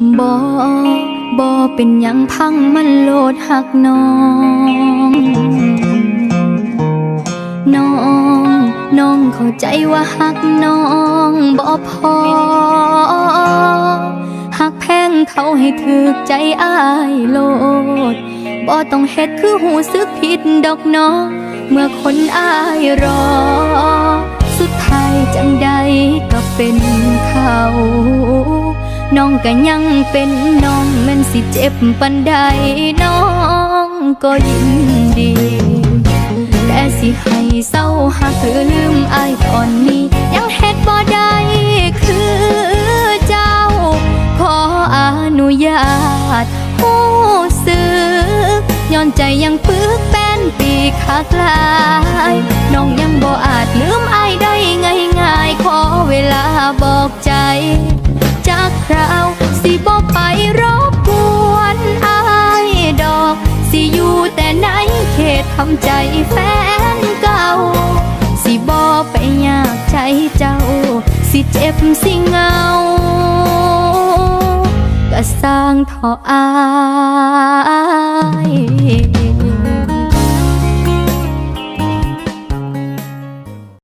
บ่บ่เป็นยังพังมันโลดหักน้อง น้อง น้องเข้าใจว่าหักน้องบ่พอหักแพงเขาให้ถึกใจอายโลดบ่ต้องเฮ็ดคือหูซึกผิดดอกเนาะเมื่อคนอายรอ สุดท้ายจังใด น้องก็ยังเป็นน้องแมันสิเจ็บปันใดน้องก็ยินดี แต่สิให้เศร้าหักหรือลืมอายตอนนี้ ยังเฮ็ดบ่ได้คือเจ้า ขออนุญาตหูสึกย้อนใจยังปึกเป็นปีกคักลายน้องยังบ่อาจลืมอายได้ง่ายๆขอเวลาบอกใจำใจแฟนเก่า สิบอไปอยากใจเจ้า สิเจ็บสิเงากะสร้างทออาย